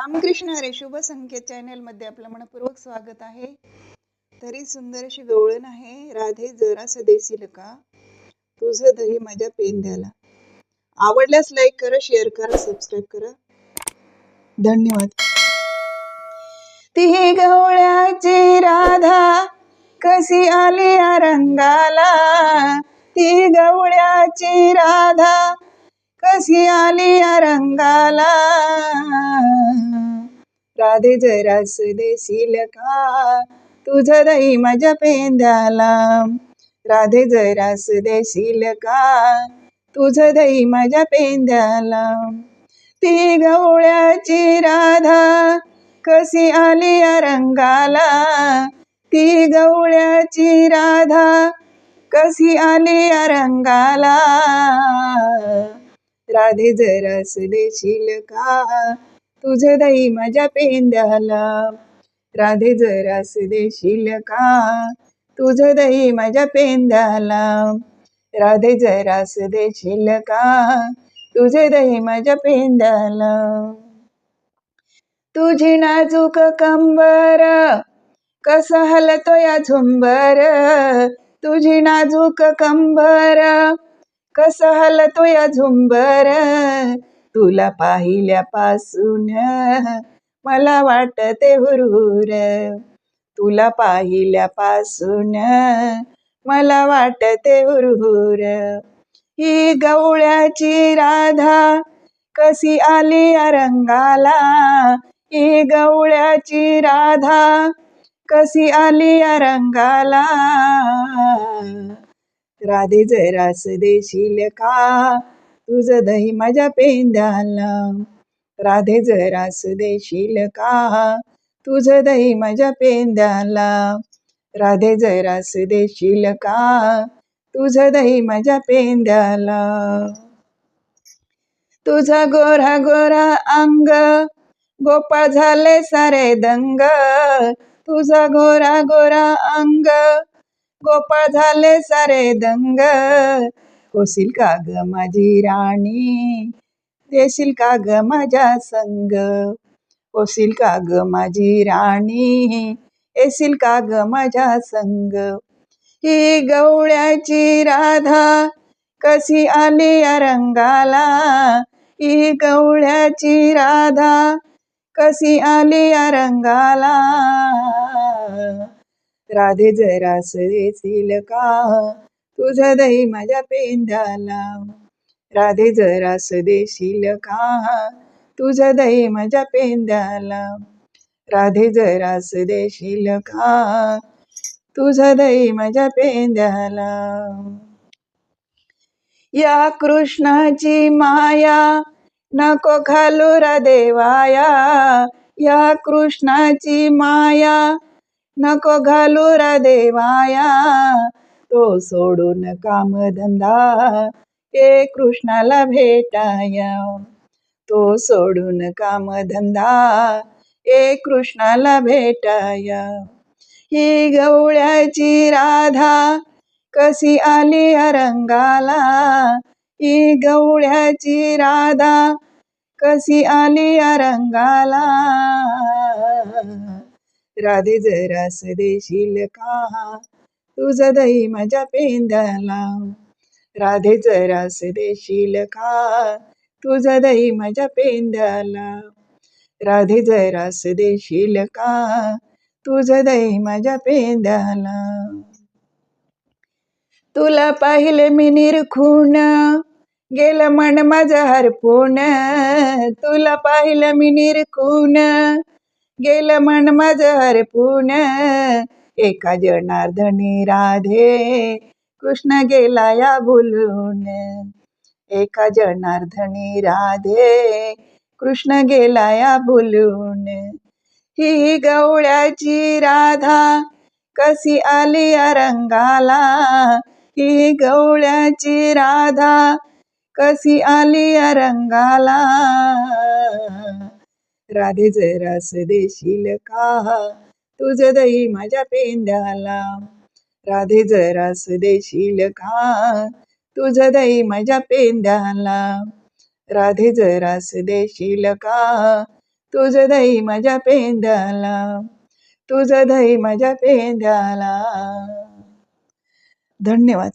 रामकृष्ण हरे शुभ संकेत चॅनलमध्ये आपलं मनपूर्वक स्वागत आहे. तरी सुंदर अशी गवळण आहे. राधे जरास देशील का तुझं दही माझ्या पेंद्याला आवडल्यास लाईक करा शेअर करा सबस्क्राईब करा. धन्यवाद. ती गवळ्याची राधा कशी आली या रंगाला? ती गवळ्याची राधा कशी आली या रंगाला? राधे जरास देशील का? तुझं दही माझ्या पेंद्याला. राधे जरास देशील का? तुझं दही माझ्या पेंद्याला. ती गवळ्याची राधा कशी आली या रंगाला ती गवळ्याची राधा कशी आली या रंगाला राधे जरास देशील का? तुझं दही माझ्या पेंद्याला. राधे जरास देशील का? तुझं दही माझ्या पेंद्याला. राधे जरास देशील का? तुझे दही माझ्या पेंद्याला. तुझी नाजूक कंबर कसं हलतो या झुंबर तुझी नाजूक कंबर कसं हलतो या झुंबर तुला पाहिल्यापासून मला वाटते हुरहुर. तुला पाहिल्यापासून मला वाटते हुरहुर. ही गवळ्याची राधा कशी आली अरंगाला? रंगाला ही गवळ्याची राधा कशी आली अरंगाला? रंगाला राधे जरास देशील का? तुझं दही माझ्या पेंद्याला राधे जरास देशील का? तुझं दही माझ्या पेंद्याला राधे जरास देशील का? तुझं दही माझ्या पेंद्याला तुझा गोरा गोरा अंग गोपाळ झाले सारे दंग. तुझा गोरा गोरा अंग गोपाळ झाले सारे दंग. होशील का ग माझी राणी. देशील का ग माझ्या संग. होशील का ग माझी राणी. येशील का ग माझ्या संग. ही गवळ्याची राधा कशी आली या रंगाला? ही गवळ्याची राधा कशी आली या रंगाला? राधे जरा देशील का? तुझं दही माझ्या पेंद्याला राधे जरास देशील का? तुझं दही माझ्या पेंद्याला राधे जरास देशील का? तुझं दही माझ्या पेंद्याला या कृष्णाची माया नको घालू देवाया. या कृष्णाची माया नको घालू देवाया. तो सोडून कामधंदा. हे कृष्णाला भेटाया तो सोडून कामधंदा. ए कृष्णाला भेटाया ही गवळ्याची राधा कशी आली अरंगाला? ही गवळ्याची राधा कशी आली अरंगाला? रंगाला राधे जरास देशील का? तुझं दही माझ्या पेंद्याला. राधे जरास देशील का? तुझं दही माझ्या पेंद्याला. राधे जरास देशील का? तुझं दही माझ्या पेंद्याला. तुला पाहिले मी निरखून. गेलं मन माझं हरपून. तुला पाहिलं मी निरखून. गेलं मन माझं हरपून. एका जनार्दनी राधे कृष्ण गेला या भुलून एका जनार्दनी राधे कृष्ण गेला या भुलून ही गवळ्याची राधा कशी आली या रंगाला? ही गवळ्याची राधा कशी आली या रंगाला? राधे जरास देशील का? तुझं दही माझ्या पेंद्याला. राधे जरास देशील का तुझं दही माझ्या पेंद्याला. राधे जरास देशील का तुझं दही माझ्या पेंद्याला. तुझं दही माझ्या पेंद्याला. धन्यवाद.